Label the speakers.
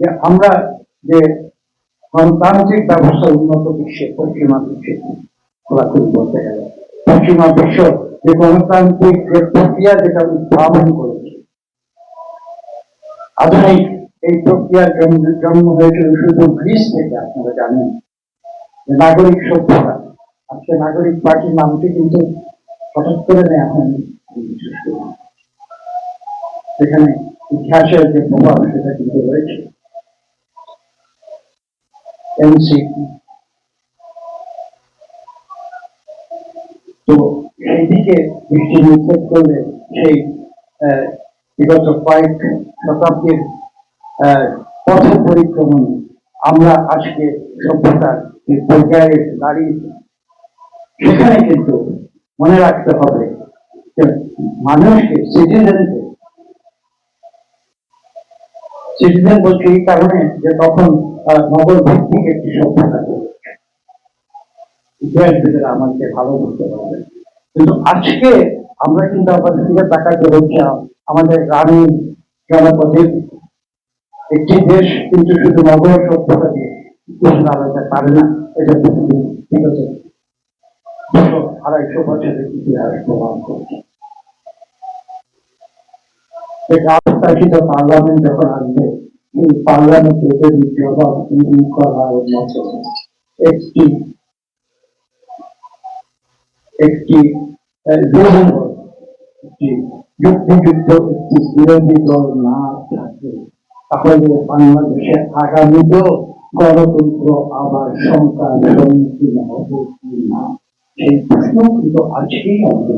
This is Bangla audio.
Speaker 1: যে আমরা যে গণতান্ত্রিক ব্যবস্থা উন্নত বিশ্বে, পশ্চিমা বিশ্বে খোলাখুলি বলতে গেলে, পশ্চিমা বিশ্ব যে গণতান্ত্রিক যে প্রক্রিয়া যেটা উদ্ভাবন করেছে, আধুনিক এই প্রক্রিয়ার জন্ম হয়েছিল শুধু গ্রিস থেকে, আপনারা জানেন নাগরিক সভ্যতা আজকে নাগরিক পার্টির নামটি কিন্তু হঠাৎ করে নেওয়া হয়নি আমি বিশ্বাস করি না। সেখানে ইতিহাসের যে প্রভাব, সেটা কিন্তু রয়েছে এনসিপি তো সেই দিকে দৃষ্টি নিক্ষেপ করলে সেই বিগত কয়েক শতাব্দীর আহ, পরিক্রমণ আমরা আজকে সভ্যতার পর্যায়ে দাঁড়িয়েছি সেখানে কিন্তু মনে রাখতে হবে মানুষকে সিটিজেনকে সিটিজেন বলছি এই কারণে যে তখন নগর ভিত্তিক একটি সভ্যতা আমাকে ভালো পারবে। কিন্তু আজকে আমরা কিন্তু ফিরে তাকাতে হচ্ছে, আমাদের জনপদের একটি দেশ কিন্তু শুধু নগর সভ্যতা দিয়ে দাঁড়াতে পারে না, এটা ঠিক আছে। আড়াইশো বছরের ইতিহাস প্রমাণ করছে। আস্থাসিত পার্লামেন্ট যখন আসবে এই তাহলে বাংলাদেশে আগামীতেও গণতন্ত্র আবার সংখ্যার সম্মুখীন হবে কি না সেই প্রশ্ন কিন্তু হবে।